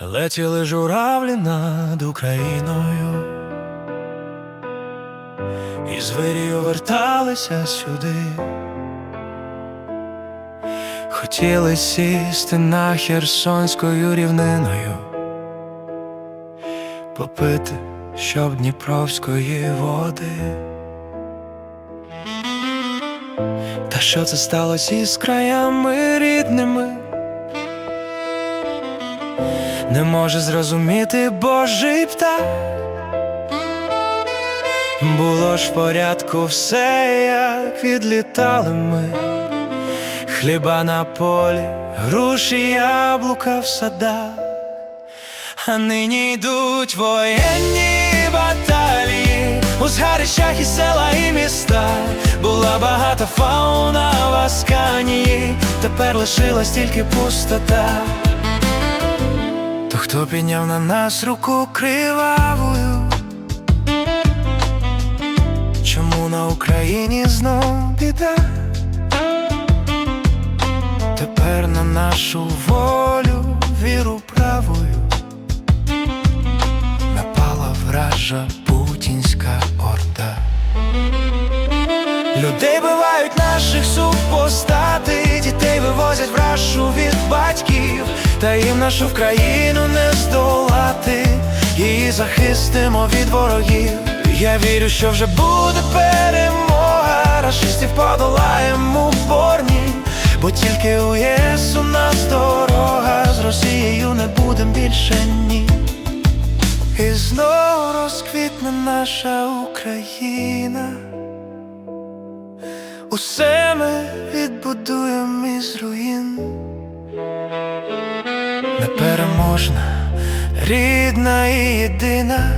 Летіли журавлі над Україною, і звирію верталися сюди. Хотіли сісти на Херсонською рівниною, попити, щоб Дніпровської води. Та що це сталося із краями рідними? Не може зрозуміти Божий птах. Було ж в порядку все, як відлітали ми. Хліба на полі, груші, яблука в садах. А нині йдуть воєнні баталії. У згарищах і села, і міста. Була багата фауна в Асканії. Тепер лишилась тільки пустота то хто підняв на нас руку кривавою? Чому на Україні знов біда? Тепер на нашу волю віру правою напала вража путінська орда. Людей бивають наших супостати, дітей вивозять в рашу батьків, та їм нашу країну не здолати, її захистимо від ворогів. Я вірю, що вже буде перемога, рашистів подолаємо упорні, бо тільки у ЄС у нас дорога, з Росією не будем більше ні. І знов розквітне наша Україна. Усе ми відбудуємо із руїн Непереможна, рідна і єдина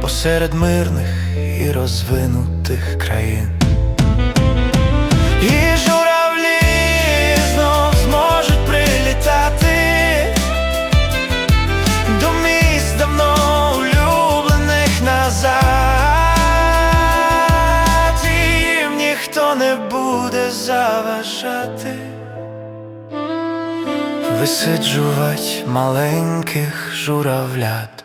Посеред мирних і розвинутих країн. І знов зможуть прилітати до місць улюблених назад. Ніхто не буде заважати Висиджувать маленьких журавлят